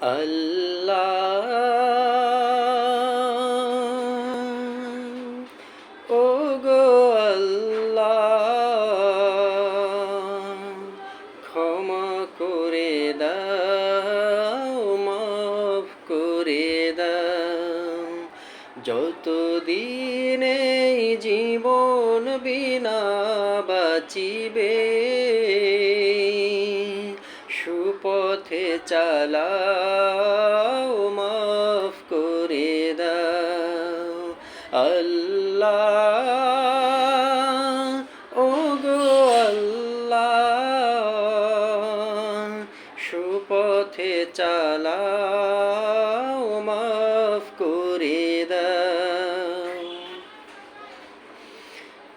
আল্লাহ। ও গো আল্লাহ, ক্ষমা করে দাও, মাফ করে দাও। যতদিন এই জীবন বিনা বাঁচিবে সুপথে চালাও মাফ করে দা আল্লাহ ও গো আল্লাহ সুপথে চালাও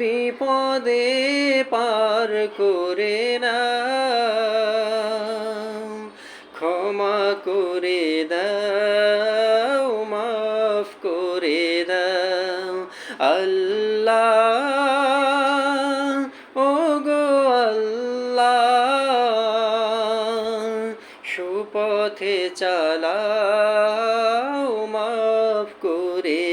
বিপদে পার করে না ক্ষমা করে দাও, মাফ করে দাও। আল্লাহ ও গো আল্লাহ, সুপথে চালাও, মাফ করে